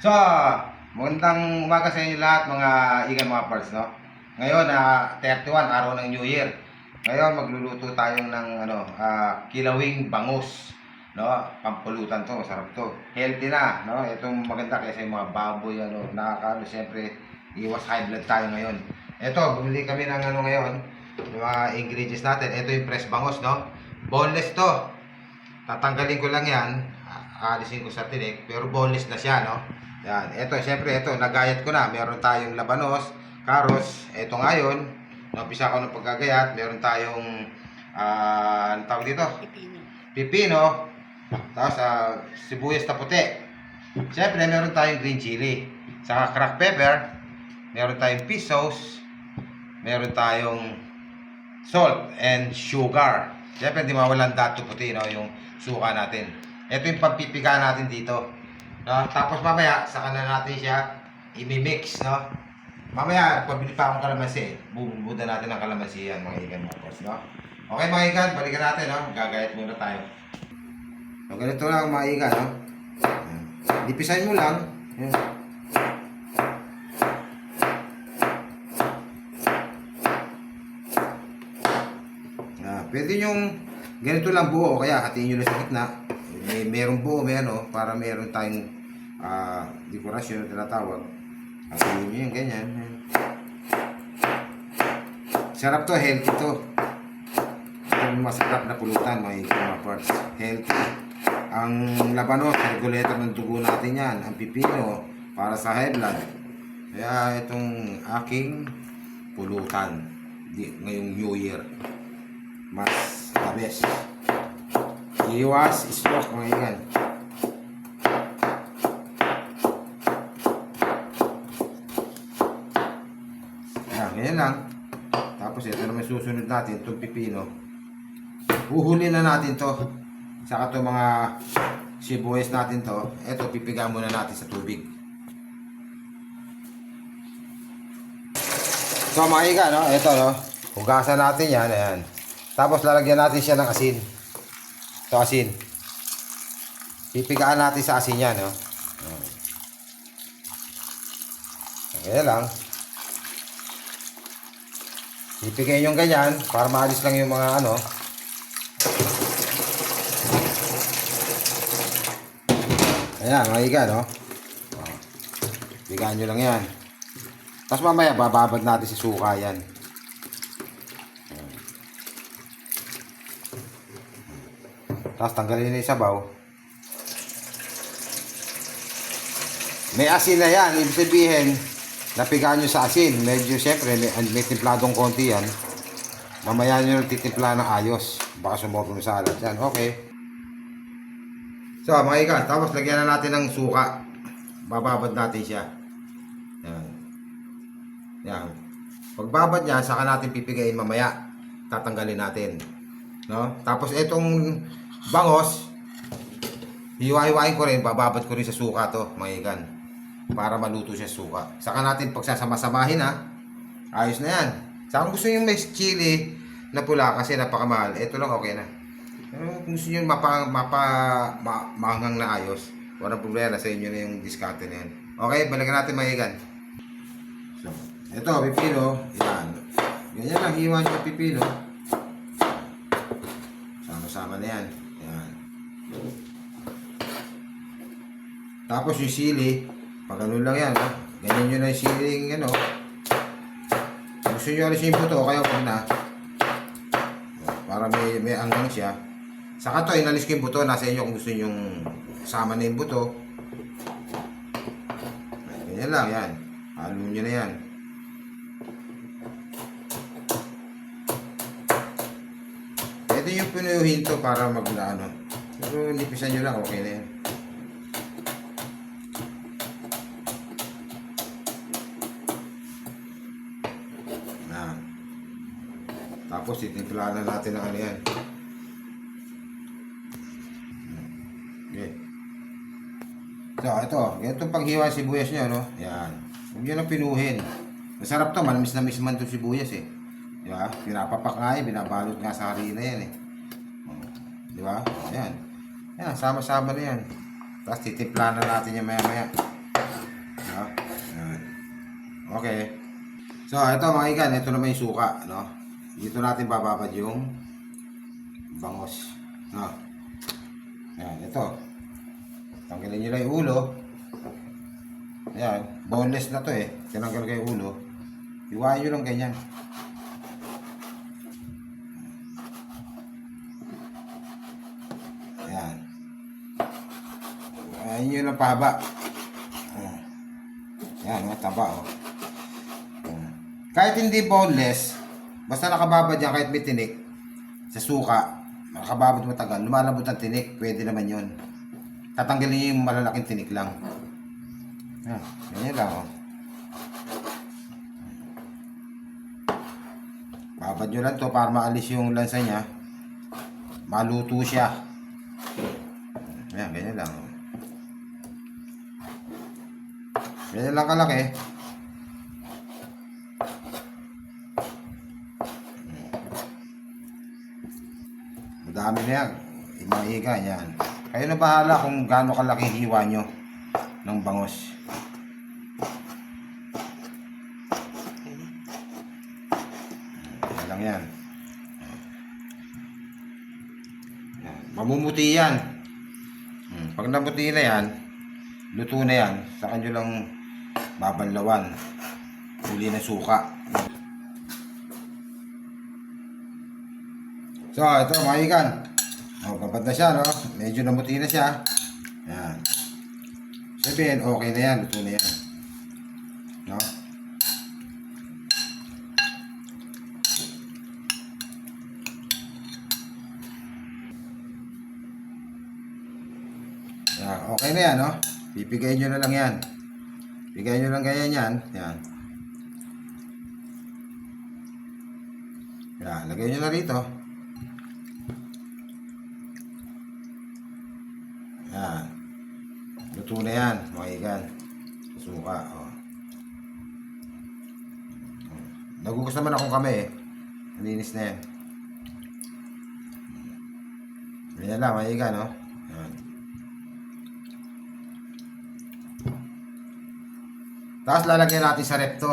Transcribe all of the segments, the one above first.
So, magandang umaga sa inyo lahat mga igan mga parts, no? Ngayon, na 31, araw ng New Year. Ngayon, magluluto tayo ng ano, ah, kilawing bangus. No? Pampulutan to, masarap to. Healthy na, no? Itong maganda kaysa yung mga baboy, ano, nakakaano, siyempre, iwas high blood tayo ngayon. Ito, bumili kami ng ano ngayon, yung mga ingredients natin. Ito yung fresh bangus, no? Boneless to. Tatanggalin ko lang yan, aalisin ko sa tinik, pero boneless na siya, no? Yan, ito, syempre, ito, nagayat ko na. Meron tayong labanos, karos, ito ngayon, napisa ko ng pagkagayat, meron tayong, ah, ano tawag dito? Pipino. Pipino, tapos ah, sibuyas na puti. Syempre, meron tayong green chili. Saka cracked pepper, meron tayong fish sauce, meron tayong salt and sugar. Siyempre, di mawalan dato puti, no, yung suka natin. Ito yung pampipika natin dito. No? Tapos mamaya, saka na natin siya imimix, no? Mamaya, pabili pa akong kalamansi. Bubuda natin ng kalamansi yan, mga ikan boss, no? Okay, mga ikan, balikan natin, no? Gagayat muna tayo. So, ganito lang, mga ikan, no? Dipisahin mo lang. Yan. Ah, pwede yung ganito lang buo, kaya hatiin nyo lang sa gitna. May merong buo, may ano, para meron tayong ah, dekorasyon na tinatawag. Hatiin nyo yung ganyan. Yan. Sarap to, healthy to. Yung masarap na pulutan, mga ikong mga parts. Healthy. Ang labanos, regulator ng dugo natin yan. Ang pipino, para sa high blood. Kaya itong aking pulutan ngayong New Year. Mas the best. Iwas, stroke mga ikan. Yan, ganyan lang. Tapos ito naman susunod natin, itong pipino. Huhuli na natin to. Saka itong mga sibuyas natin to. Ito, pipiga muna natin sa tubig. So mga iga, no? Ito, no? Hugasan natin yan, ayan. Tapos lalagyan natin siya ng asin. Ito, asin. Pipigaan natin sa asin yan, no? Ayan. Ganyan lang. Pipigayin yung ganyan para maalis lang yung mga ano. Ayan, mga iga, no? Oh. Pigaan nyo lang yan. Tapos mamaya, bababad natin si suka yan. Tapos tanggalin na yung sabaw. May asin na yan. Ibig sabihin, napigaan nyo sa asin. Medyo, syempre, may, may timpladong konti yan. Mamaya nyo titimpla ng ayos. Baka sumobro sa alat yan. Okay. So, mga ikan, tapos lagyan na natin ng suka. Bababad natin siya. Yan. Yan. Pagbabad niya, saka natin pipigayin mamaya. Tatanggalin natin. No? Tapos itong bangos, hiwa-hiwain ko rin, bababad ko rin sa suka to, mga ikan. Para maluto siya suka. Saka natin pagsasama-samahin ha. Ayos na yan. Saka kung gusto nyo may chili na pula kasi napakamahal, ito lang okay na. Pero kung gusto nyo mapa, mapa, ma, maanghang na ayos, walang problema sa inyo na yung diskarte na yan. Okay, balikan natin mga ikan. So, ito, pipino. Yan. Ganyan lang, hiwa nyo pipino. Sama-sama na. Yan. Tapos yung sili, pag ano lang yan, oh. ganyan nyo na yung siling, ano. Gusto nyo alisin yung buto, kaya huwag na. Para may, may anggang siya. Saka to, inalis ko yung buto, nasa inyo kung gusto nyo sama na yung buto. Ganyan lang, yan. Halo nyo na yan. Pwede yung pinuyuhin to para mag ano. Pero nipisan nyo lang, okay na yan. Tapos titimplahan na natin ng ano yan. Okay. So, ito. Itong paghiwa sibuyas nyo, no? Yan. Huwag nyo lang pinuhin. Masarap to. Malamis na miss man itong sibuyas, eh. Di ba? Pinapapak nga eh. Binabalot nga sa harina yan, eh. Oh. Di ba? Ayan. Yan. Sama-sama na yan. Tapos titimpla na natin yung maya-maya. Okay. So, ito mga ikan, ito naman yung suka, no? Dito natin bababad yung bangos. No? Yan, ito. Tanggalin nyo lang yung ulo. Ayan, boneless na to eh. Tinanggal yung ulo. Iwain nyo lang ganyan. Ayan. Iwain nyo lang pahaba. Ayan. Ayan, oh. Ayan. Kahit hindi boneless, basta nakababad yan kahit may tinik, sa suka, nakababad matagal, lumalabot ang tinik, pwede naman yun. Tatanggalin niyo yung malalaking tinik lang. Ayan, ganyan lang oh. Babad nyo lang to para maalis yung lansa niya. Maluto siya. Ayan, ganyan lang. oh. Ganyan lang kalaki. Madami na yan. Imahiga yan. Kayo na bahala kung gaano kalaki hiwa nyo ng bangos. Yan lang yan. Mamumuti yan. Hmm, Pag namuti na yan, luto na yan, saka nyo lang babanlawan. Uli na suka. So, ito mga ikan. O, kapag na siya, no? Medyo namuti na siya. Yan. Sabihin, okay na yan. Luto na yan. No? Yan, okay na yan, no? Pipigayin nyo na lang yan. Pigayin nyo lang ganyan yan. Yan. Yan, lagay nyo na rito. Yan. Luto na yan, ikan. Suka, oh. Nagugas naman akong kami eh. Nalinis na yan. Ganyan lang, mga ikan, oh. Yan. Tapos lalagyan natin sa rep to.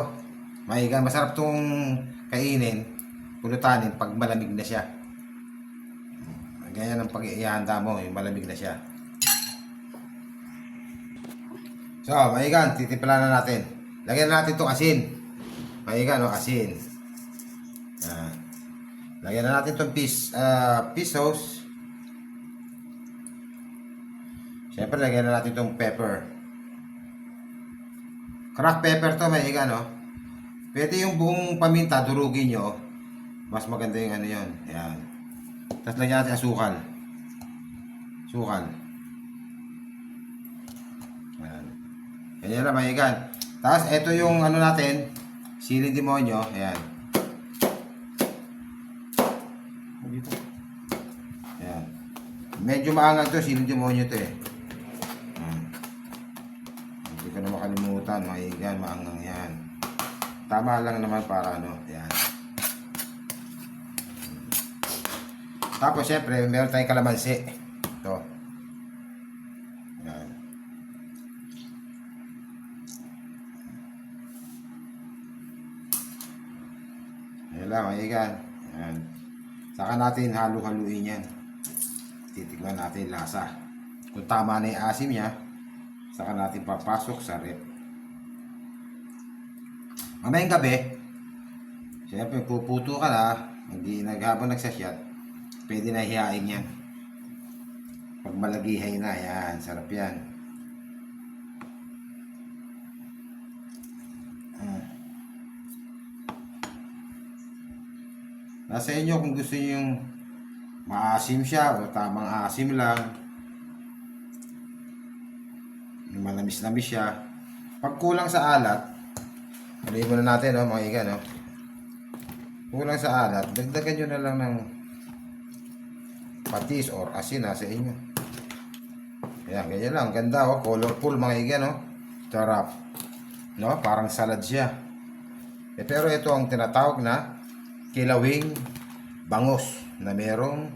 Ikan, masarap tong kainin, pulutanin pag malamig na siya. Ganyan ang pag-iihanda mo, yung malamig na siya. So, maigan, titimpla na natin. Lagyan na natin itong asin. Maigan, no, asin. Yan. Lagyan na natin itong pis, ah, fish sauce. Siyempre, lagyan na natin itong pepper. Cracked pepper to, maigan, no? Pwede yung buong paminta, durugin nyo. Mas maganda yung ano yun. Yan. Tapos lagyan natin asukal. Sukal. Ayan. Ganyan na mahigan. Tapos, ito yung ano natin, sili demonyo. Ayan. Ayan. Medyo maangal to, sili demonyo to eh. Ayan. Hindi ko na makalimutan, mahigan, maangang yan. Tama lang naman para ano, ayan. Tapos, syempre, meron tayong kalamansi. Ito. Ayan. Ayan lang, mahigan. Ayan. Saka natin halu-haluin yan. Titignan natin lasa. Kung tama na yung asim niya, saka natin papasok sa rep. Mamayang gabi, siyempre puputo ka na, hindi naghabang nagsasyat, pwede na hihain yan. Pag malagihay na, yan, sarap yan. Nasa inyo kung gusto niyo yung maasim siya o tamang asim lang. Yung manamis-namis siya. Pag kulang sa alat, Haluin muna natin, no, mga iga, no? Kulang sa alat, dagdagan nyo na lang ng patis or asin, nasa inyo. Ayan, ganyan lang. Ganda, oh. Colorful, mga iga, no? Sarap. No? Parang salad siya. Eh, pero ito ang tinatawag na kilawing bangos na merong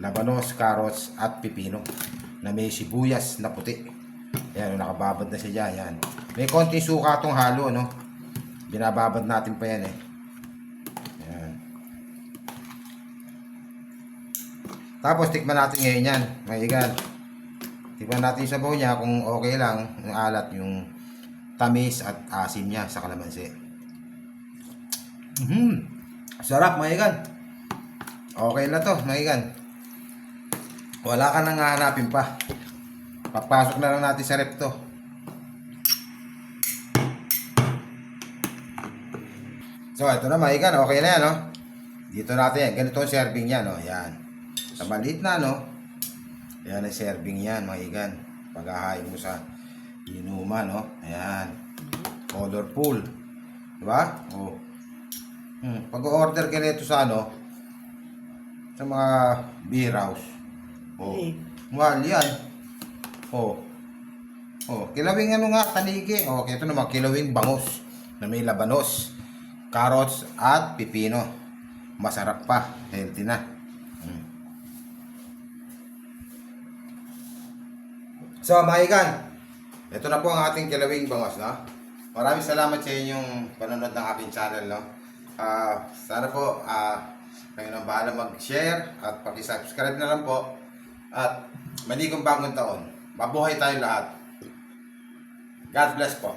labanos, carrots, at pipino na may sibuyas na puti. Ayan, nakababad na siya dyan. Yan. May konting suka tong halo, no? Binababad natin pa yan eh. Yan. Tapos tikman natin ngayon yan, maigan. Tikman natin yung sabaw niya kung okay lang, yung alat, yung tamis at asim niya sa kalamansi. Mhm. Sarap, maigan. Okay na to, maigan. Wala ka nang hahanapin pa. Papasok na lang natin sa rep to. So, ito na maigan. Okay na yan, no? Dito natin yan. Ganito ang serving yan, no? Yan. Sa maliit na, no? Yan ang serving yan, maigan. Paghahain mo sa inuman, no? Ayan. Colorful. Diba? Oh. Hmm. Pag-order ka nito sa ano, sa mga beer house. Oh. Eh. Mahal yan. Oh. Oh, kilawing ano nga, tanigi. Oh, ito naman, kilawing bangus na may labanos, carrots at pipino. Masarap pa, healthy na. Mm. So, maigan, ito na po ang ating kilawing bangus, no? Maraming salamat sa inyong panonood ng aking channel, no? Ah, sana po, ah, kayo nang bahala mag-share at paki-subscribe na lang po. At maligong bagong taon. Mabuhay tayo lahat. God bless po.